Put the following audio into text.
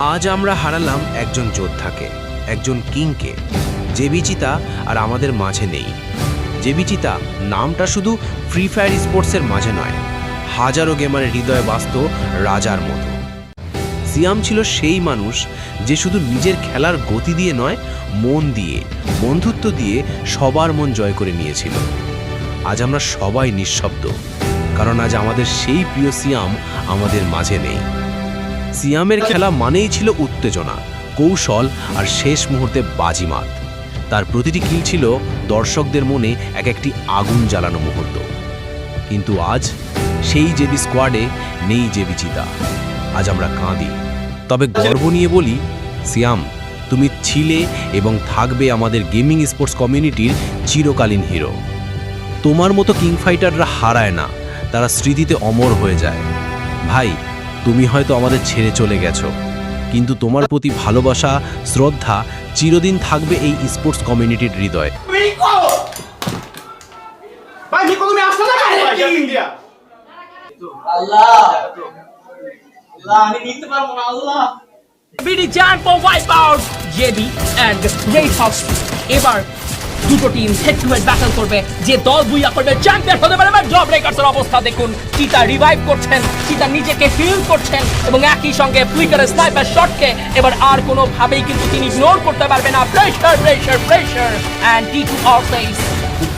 আজ আমরা হারালাম একজন যোদ্ধাকে, একজন কিংকে। যে বিচিতা আর আমাদের মাঝে নেই। যে বিচিতা নামটা শুধু ফ্রি ফায়ার স্পোর্টসের মাঝে নয়, হাজারো গেমারের হৃদয়ে বাস্ত রাজার মতো। সিয়াম ছিল সেই মানুষ যে শুধু নিজের খেলার গতি দিয়ে নয়, মন দিয়ে, বন্ধুত্ব দিয়ে সবার মন জয় করে নিয়েছিল। আজ আমরা সবাই নিঃশব্দ, কারণ আজ আমাদের সেই প্রিয় সিয়াম আমাদের মাঝে নেই। সিয়ামের খেলা মানেই ছিল উত্তেজনা, কৌশল আর শেষ মুহূর্তে বাজিমাত। তার প্রতিটি কিল ছিল দর্শকদের মনে এক একটি আগুন জ্বালানো মুহূর্ত। কিন্তু আজ সেই জেবি স্কোয়াডে নেই জেবি চিতা আজ আমরা কাঁদি। তবে গর্ব নিয়ে বলি, সিয়াম, তুমি ছিলে এবং থাকবে আমাদের গেমিং স্পোর্টস কমিউনিটির চিরকালীন হিরো। তোমার মতো কিং ফাইটাররা হারায় না, তারা স্মৃতিতে অমর হয়ে যায়। ভাই তুমি হয়তো আমাদের ছেড়ে চলে গেছো। কিন্তু তোমার প্রতি ভালোবাসা শ্রদ্ধা চিরদিন থাকবে এই স্পোর্টস কমিউনিটির হৃদয়ে। আল্লাহ। দুটো team head to head battle করবে। যে দল বুইয়া করবে চ্যাম্পিয়ন হতে পারে, এবার জব ব্রেকার্সের অবস্থা দেখুন। চিতা রিভাইভ করছেন, চিতা নিজেকে হিল করছেন, এবং একই সঙ্গে ফ্লিকারের স্নাইপার শটকে এবার আর কোনোভাবেই কিন্তু তিনি ইগনোর করতে পারবে না। Pressure pressure pressure and T two out good